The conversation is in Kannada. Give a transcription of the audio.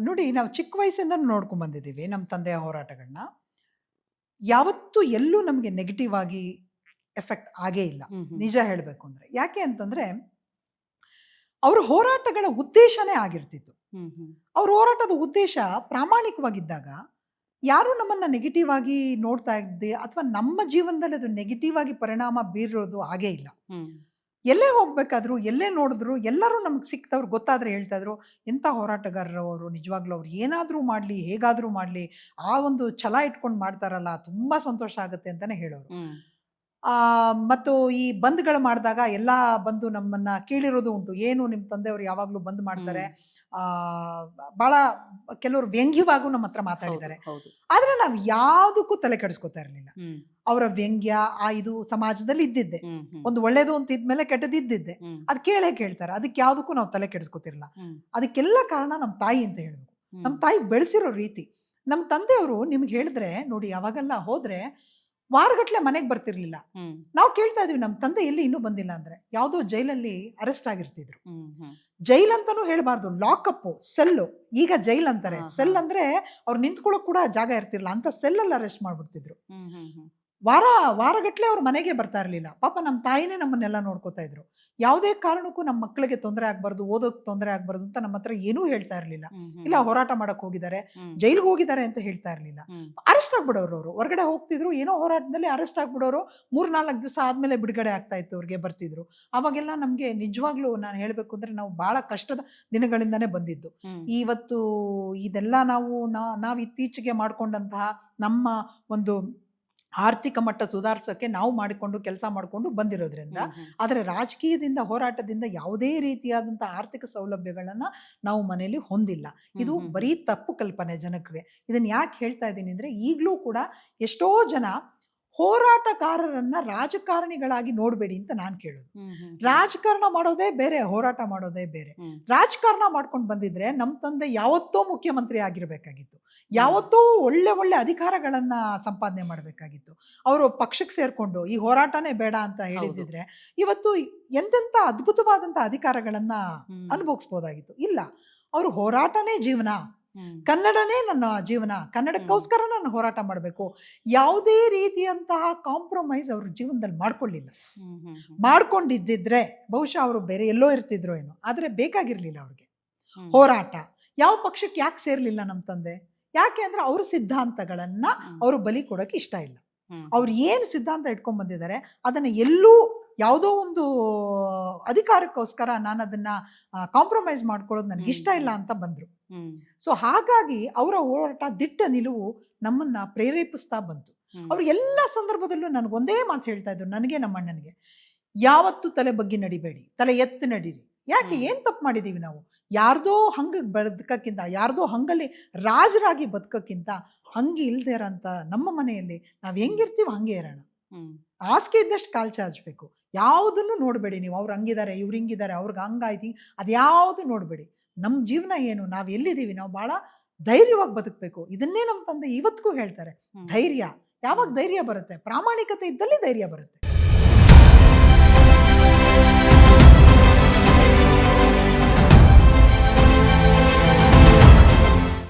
ನೋಡಿ ನಾವು ಚಿಕ್ಕ ವಯಸ್ಸಿಂದ ನೋಡ್ಕೊಂಡು ಬಂದಿದ್ದೀವಿ ನಮ್ಮ ತಂದೆಯ ಹೋರಾಟಗಳನ್ನ ಯಾವತ್ತೂ ಎಲ್ಲೂ ನಮಗೆ ನೆಗೆಟಿವ್ ಆಗಿ ಎಫೆಕ್ಟ್ ಆಗೇ ಇಲ್ಲ. ನಿಜ ಹೇಳಬೇಕು ಅಂದ್ರೆ ಯಾಕೆ ಅಂತಂದ್ರೆ ಅವ್ರ ಹೋರಾಟಗಳ ಉದ್ದೇಶನೇ ಆಗಿರ್ತಿತ್ತು. ಅವ್ರ ಹೋರಾಟದ ಉದ್ದೇಶ ಪ್ರಾಮಾಣಿಕವಾಗಿದ್ದಾಗ ಯಾರು ನಮ್ಮನ್ನ ನೆಗೆಟಿವ್ ಆಗಿ ನೋಡ್ತಾ ಇದ್ದೆ ಅಥವಾ ನಮ್ಮ ಜೀವನದಲ್ಲಿ ಅದು ನೆಗೆಟಿವ್ ಆಗಿ ಪರಿಣಾಮ ಬೀರೋದು ಆಗೇ ಇಲ್ಲ. ಎಲ್ಲೇ ಹೋಗ್ಬೇಕಾದ್ರೂ, ಎಲ್ಲೇ ನೋಡಿದ್ರು ಎಲ್ಲರೂ ನಮಗೆ ಸಿಕ್ತವ್ರು ಗೊತ್ತಾದ್ರೆ ಹೇಳ್ತಾ ಇದ್ರು ಎಂಥ ಹೋರಾಟಗಾರರು ಅವರು, ನಿಜವಾಗ್ಲೂ ಅವ್ರು ಏನಾದರೂ ಮಾಡಲಿ, ಹೇಗಾದರೂ ಮಾಡಲಿ, ಆ ಒಂದು ಛಲ ಇಟ್ಕೊಂಡು ಮಾಡ್ತಾರಲ್ಲ, ತುಂಬ ಸಂತೋಷ ಆಗುತ್ತೆ ಅಂತಾನೆ ಹೇಳೋರು. ಮತ್ತು ಈ ಬಂದ್ಗಳು ಮಾಡಿದಾಗ ಎಲ್ಲ ಬಂದು ನಮ್ಮನ್ನ ಕೇಳಿರೋದು ಉಂಟು. ಏನು ನಿಮ್ಮ ತಂದೆಯವರು ಯಾವಾಗಲೂ ಬಂದ್ ಮಾಡ್ತಾರೆ? ಆ ಬಹಳ ಕೆಲವರು ವ್ಯಂಗ್ಯವಾಗೂ ನಮ್ಮ ಹತ್ರ ಮಾತಾಡಿದ್ದಾರೆ. ಹೌದು. ಆದ್ರೆ ನಾವು ಯಾವುದಕ್ಕೂ ತಲೆ ಕೆಡಿಸ್ಕೊತಾ ಇರಲಿಲ್ಲ. ಅವರ ವ್ಯಂಗ್ಯ ಆ ಇದು ಸಮಾಜದಲ್ಲಿ ಇದ್ದಿದ್ದೆ. ಒಂದು ಒಳ್ಳೇದು ಅಂತ ಇದ್ಮೇಲೆ ಕೆಟ್ಟದ್ದು ಇದ್ದಿದ್ದೆ ಅದ್ ಕೇಳೇ ಕೇಳ್ತಾರೆ. ಅದಕ್ಕೆ ಯಾವುದಕ್ಕೂ ನಾವು ತಲೆ ಕೆಡಿಸ್ಕೊತಿರಲಿಲ್ಲ. ಅದಕ್ಕೆಲ್ಲ ಕಾರಣ ನಮ್ಮ ತಾಯಿ ಅಂತ ಹೇಳ್ಬೇಕು. ನಮ್ಮ ತಾಯಿ ಬೆಳೆಸಿರೋ ರೀತಿ. ನಮ್ಮ ತಂದೆಯವರು ನಿಮ್ಗೆ ಹೇಳಿದ್ರೆ ನೋಡಿ ಯಾವಾಗೆಲ್ಲ ಹೋದ್ರೆ ವಾರಗಟ್ಲೆ ಮನೆಗೆ ಬರ್ತಿರ್ಲಿಲ್ಲ. ನಾವು ಕೇಳ್ತಾ ಇದೀವಿ ನಮ್ಮ ತಂದೆ ಎಲ್ಲಿ ಇನ್ನೂ ಬಂದಿಲ್ಲ ಅಂದ್ರೆ ಯಾವುದೋ ಜೈಲಲ್ಲಿ ಅರೆಸ್ಟ್ ಆಗಿರ್ತಿದ್ರು. ಜೈಲ್ ಅಂತಾನೂ ಹೇಳ್ಬಾರ್ದು ಲಾಕಪ್ ಸೆಲ್ಲು ಈಗ ಜೈಲ್ ಅಂತಾರೆ. ಸೆಲ್ ಅಂದ್ರೆ ಅವ್ರು ನಿಂತ್ಕೊಳ್ಳೋಕೆ ಕೂಡ ಜಾಗ ಇರ್ತಿರ್ಲಿಲ್ಲ ಅಂತ ಸೆಲ್ಲಲ್ಲಿ ಅರೆಸ್ಟ್ ಮಾಡ್ಬಿಡ್ತಿದ್ರು. ವಾರ ವಾರಗಟ್ಟಲೆ ಅವ್ರ ಮನೆಗೆ ಬರ್ತಾ ಇರಲಿಲ್ಲ. ಪಾಪ ನಮ್ಮ ತಾಯಿನೇ ನಮ್ಮನ್ನೆಲ್ಲ ನೋಡ್ಕೋತಾ ಇದ್ರು. ಯಾವುದೇ ಕಾರಣಕ್ಕೂ ನಮ್ಮ ಮಕ್ಕಳಿಗೆ ತೊಂದರೆ ಆಗ್ಬಾರ್ದು ಓದೋಕ್ ತೊಂದರೆ ಆಗ್ಬಾರ್ದು ಅಂತ ನಮ್ಮ ಹತ್ರ ಏನೂ ಹೇಳ್ತಾ ಇರಲಿಲ್ಲ. ಇಲ್ಲ ಹೋರಾಟ ಮಾಡಕ್ ಹೋಗಿದ್ದಾರೆ ಜೈಲಿಗೆ ಹೋಗಿದ್ದಾರೆ ಅಂತ ಹೇಳ್ತಾ ಇರಲಿಲ್ಲ. ಅರೆಸ್ಟ್ ಆಗ್ಬಿಡೋರು ಅವರು. ಹೊರಗಡೆ ಹೋಗ್ತಿದ್ರು ಏನೋ ಹೋರಾಟದಲ್ಲಿ ಅರೆಸ್ಟ್ ಆಗ್ಬಿಡೋರು. ಮೂರ್ ನಾಲ್ಕು ದಿವಸ ಆದ್ಮೇಲೆ ಬಿಡುಗಡೆ ಆಗ್ತಾ ಇತ್ತು ಅವ್ರಿಗೆ ಬರ್ತಿದ್ರು. ಅವಾಗೆಲ್ಲ ನಮಗೆ ನಿಜವಾಗ್ಲೂ ನಾನು ಹೇಳಬೇಕು ಅಂದ್ರೆ ನಾವು ಬಹಳ ಕಷ್ಟದ ದಿನಗಳಿಂದನೇ ಬಂದಿದ್ದು. ಇವತ್ತು ಇದೆಲ್ಲ ನಾವು ನಾ- ನಾವು ಇತ್ತೀಚೆಗೆ ಮಾಡ್ಕೊಂಡಂತಹ ನಮ್ಮ ಒಂದು ಆರ್ಥಿಕ ಮಟ್ಟ ಸುಧಾರಿಸೋಕ್ಕೆ ನಾವು ಮಾಡಿಕೊಂಡು ಕೆಲಸ ಮಾಡಿಕೊಂಡು ಬಂದಿರೋದ್ರಿಂದ. ಆದರೆ ರಾಜಕೀಯದಿಂದ ಹೋರಾಟದಿಂದ ಯಾವುದೇ ರೀತಿಯಾದಂಥ ಆರ್ಥಿಕ ಸೌಲಭ್ಯಗಳನ್ನು ನಾವು ಮನೆಯಲ್ಲಿ ಹೊಂದಿಲ್ಲ ಇದು. ಬರೀ ತಪ್ಪು ಕಲ್ಪನೆ ಜನಕ್ಕೆ ಇದನ್ನು ಯಾಕೆ ಹೇಳ್ತಾ ಇದ್ದೀನಿ ಅಂದರೆ ಈಗಲೂ ಕೂಡ ಎಷ್ಟೋ ಜನ ಹೋರಾಟಗಾರರನ್ನ ರಾಜಕಾರಣಿಗಳಾಗಿ ನೋಡಬೇಡಿ ಅಂತ ನಾನು ಕೇಳೋದು. ರಾಜಕಾರಣ ಮಾಡೋದೇ ಬೇರೆ ಹೋರಾಟ ಮಾಡೋದೇ ಬೇರೆ. ರಾಜಕಾರಣ ಮಾಡ್ಕೊಂಡು ಬಂದಿದ್ರೆ ನಮ್ಮ ತಂದೆ ಯಾವತ್ತೋ ಮುಖ್ಯಮಂತ್ರಿ ಆಗಿರಬೇಕಾಗಿತ್ತು ಯಾವತ್ತೋ ಒಳ್ಳೆ ಒಳ್ಳೆ ಅಧಿಕಾರಗಳನ್ನ ಸಂಪಾದನೆ ಮಾಡಬೇಕಾಗಿತ್ತು ಅವರು ಪಕ್ಷಕ್ಕೆ ಸೇರ್ಕೊಂಡು ಈ ಹೋರಾಟನೇ ಬೇಡ ಅಂತ ಹೇಳಿದ್ದಿದ್ರೆ ಇವತ್ತು ಎಂತೆಂಥ ಅದ್ಭುತವಾದಂಥ ಅಧಿಕಾರಗಳನ್ನ. ಅನುಭವಿಸ್ಬೋದಾಗಿತ್ತು ಇಲ್ಲ ಅವರು ಹೋರಾಟನೇ ಜೀವನ. ಕನ್ನಡನೇ ನನ್ನ ಜೀವನ ಕನ್ನಡಕ್ಕೋಸ್ಕರ ನಾನು ಹೋರಾಟ ಮಾಡಬೇಕು ಯಾವುದೇ ರೀತಿಯಂತಹ ಕಾಂಪ್ರಮೈಸ್ ಅವ್ರ ಜೀವನದಲ್ಲಿ ಮಾಡ್ಕೊಳ್ಳಿಲ್ಲ. ಮಾಡ್ಕೊಂಡಿದ್ದಿದ್ರೆ ಬಹುಶಃ ಅವರು ಬೇರೆ ಎಲ್ಲೋ ಇರ್ತಿದ್ರು ಏನೋ ಆದರೆ ಬೇಕಾಗಿರ್ಲಿಲ್ಲ ಅವ್ರಿಗೆ. ಹೋರಾಟ ಯಾವ ಪಕ್ಷಕ್ಕೆ ಯಾಕೆ ಸೇರ್ಲಿಲ್ಲ ನಮ್ಮ ತಂದೆ ಯಾಕೆ ಅಂದ್ರೆ ಅವ್ರ ಸಿದ್ಧಾಂತಗಳನ್ನ. ಅವರು ಬಲಿ ಕೊಡೋಕೆ ಇಷ್ಟ ಇಲ್ಲ. ಅವ್ರು ಏನು ಸಿದ್ಧಾಂತ ಇಟ್ಕೊಂಡ್ ಬಂದಿದ್ದಾರೆ ಅದನ್ನ ಎಲ್ಲೂ ಯಾವುದೋ ಒಂದು ಅಧಿಕಾರಕ್ಕೋಸ್ಕರ ನಾನು ಅದನ್ನ ಕಾಂಪ್ರಮೈಸ್ ಮಾಡ್ಕೊಳ್ಳೋದು ನನಗೆ ಇಷ್ಟ ಇಲ್ಲ ಅಂತ ಬಂದ್ರು. ಸೊ ಹಾಗಾಗಿ ಅವರ ಹೋರಾಟ ದಿಟ್ಟ ನಿಲುವು ನಮ್ಮನ್ನ ಪ್ರೇರೇಪಿಸ್ತಾ ಬಂತು. ಅವರು ಎಲ್ಲ ಸಂದರ್ಭದಲ್ಲೂ ನನಗೊಂದೇ ಮಾತು ಹೇಳ್ತಾ ಇದ್ರು ನನಗೆ ನಮ್ಮ ಅಣ್ಣನಿಗೆ ಯಾವತ್ತೂ ತಲೆ ಬಗ್ಗಿ ನಡಿಬೇಡಿ ತಲೆ ಎತ್ತು ನಡೀರಿ. ಯಾಕೆ. ಏನ್ ತಪ್ಪು ಮಾಡಿದೀವಿ ನಾವು? ಯಾರ್ದೋ ಹಂಗ ಬದುಕಕ್ಕಿಂತ ಯಾರ್ದೋ ಹಂಗಲ್ಲಿ ರಾಜರಾಗಿ ಬದುಕಕ್ಕಿಂತ ಹಂಗೆ ಇಲ್ದೇ ಇರೋಂಥ ನಮ್ಮ ಮನೆಯಲ್ಲಿ ನಾವು ಹೆಂಗಿರ್ತೀವಿ ಹಂಗೆ ಇರೋಣ. ಆಸ್ಕೆ ಹಾಸಿಗೆ ಇದ್ದಷ್ಟು ಕಾಲ್ ಚಾಚಬೇಕು. ಯಾವುದನ್ನು ನೋಡಬೇಡಿ ನೀವು. ಅವ್ರು ಹಂಗಿದ್ದಾರೆ ಇವ್ರು ಹಿಂಗಿದ್ದಾರೆ ಅವ್ರಿಗೆ ಹಂಗಾಯ್ತಿ ಅದ್ಯಾವುದು ನೋಡಬೇಡಿ. ನಮ್ಮ ಜೀವನ ಏನು? ನಾವು ಎಲ್ಲಿದ್ದೀವಿ? ನಾವು ಭಾಳ ಧೈರ್ಯವಾಗಿ ಬದುಕಬೇಕು. ಇದನ್ನೇ ನಮ್ಮ ತಂದೆ ಇವತ್ತಿಗೂ ಹೇಳ್ತಾರೆ. ಧೈರ್ಯ. ಯಾವಾಗ ಧೈರ್ಯ ಬರುತ್ತೆ? ಪ್ರಾಮಾಣಿಕತೆ ಇದ್ದಲ್ಲಿ ಧೈರ್ಯ ಬರುತ್ತೆ.